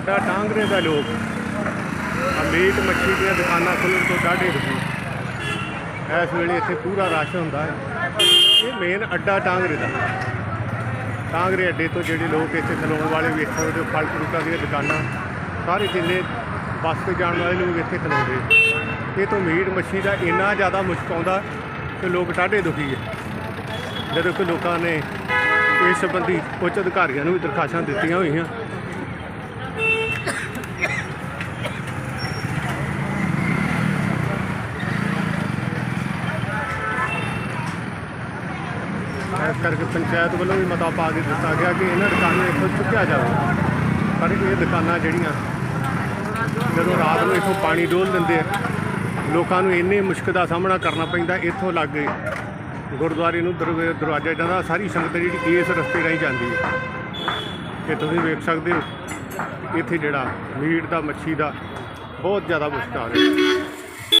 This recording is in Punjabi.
ਅੱਡਾ ਟਾਂਗਰੇ ਦਾ ਲੋਕ ਮੀਟ ਮੱਛੀ ਦੀਆਂ ਦੁਕਾਨਾਂ ਖੁੱਲ੍ਹਣ ਤੋਂ ਡਾਢੇ ਦੁਖੀ। ਇਸ ਵੇਲੇ ਇੱਥੇ ਪੂਰਾ ਰਸ਼ ਹੁੰਦਾ ਹੈ। ਇਹ ਮੇਨ ਅੱਡਾ ਟਾਂਗਰੇ ਦਾ। ਟਾਂਗਰੇ ਅੱਡੇ ਤੋਂ ਜਿਹੜੇ ਲੋਕ ਇੱਥੇ ਖਲੋਣ ਵਾਲੇ ਵੀ ਇੱਥੋਂ ਦੇ ਫਲ ਫਰੂਟਾਂ ਦੀਆਂ ਦੁਕਾਨਾਂ, ਸਾਰੇ ਜਿੰਨੇ ਬੱਸ ਤੇ ਜਾਣ ਵਾਲੇ ਲੋਕ ਇੱਥੇ ਖਲੋਂਦੇ। ਇਹ ਤੋਂ ਮੀਟ ਮੱਛੀ ਦਾ ਇੰਨਾ ਜ਼ਿਆਦਾ ਮੁਸ਼ਕ ਆਉਂਦਾ ਕਿ ਲੋਕ ਟਾਢੇ ਦੁਖੀ ਹੈ। ਜਦੋਂ ਕਿ ਲੋਕਾਂ ਨੇ ਇਸ ਸੰਬੰਧੀ ਉੱਚ ਅਧਿਕਾਰੀਆਂ ਨੂੰ ਵੀ ਦਰਖਾਸਤਾਂ ਦਿੱਤੀਆਂ ਹੋਈਆਂ। ਇਸ ਕਰਕੇ ਪੰਚਾਇਤ ਵੱਲੋਂ ਵੀ ਮਤਾ ਪਾ ਕੇ ਦਿੱਤਾ ਗਿਆ ਕਿ ਇਹਨਾਂ ਦੁਕਾਨਾਂ ਇੱਥੋਂ ਚੁੱਕਿਆ ਜਾਵੇ। ਪਰ ਇਹ ਦੁਕਾਨਾਂ ਜਿਹੜੀਆਂ, ਜਦੋਂ ਰਾਤ ਨੂੰ ਇੱਥੋਂ ਪਾਣੀ ਡੋਲ ਦਿੰਦੇ ਆ, ਲੋਕਾਂ ਨੂੰ ਇੰਨੀ ਮੁਸ਼ਕਲ ਦਾ ਸਾਹਮਣਾ ਕਰਨਾ ਪੈਂਦਾ, ਇੱਥੋਂ ਲੱਗ ਗਏ। ਗੁਰਦੁਆਰੇ ਨੂੰ ਦਰਵੇ- ਦਰਵਾਜ਼ਾ ਜਾਂਦਾ ਸਾਰੀ ਸੰਗਤ ਜਿਹੜੀ ਇਸ ਰਸਤੇ ਰਾਹੀਂ ਜਾਂਦੀ ਹੈ। ਕਿ ਤੁਸੀਂ ਵੇਖ ਸਕਦੇ ਹੋ, ਇੱਥੇ ਜਿਹੜਾ ਮੀਟ ਦਾ, ਮੱਛੀ ਦਾ ਬਹੁਤ ਜ਼ਿਆਦਾ ਮੁਸ਼ਕਲ ਆ ਰਿਹਾ।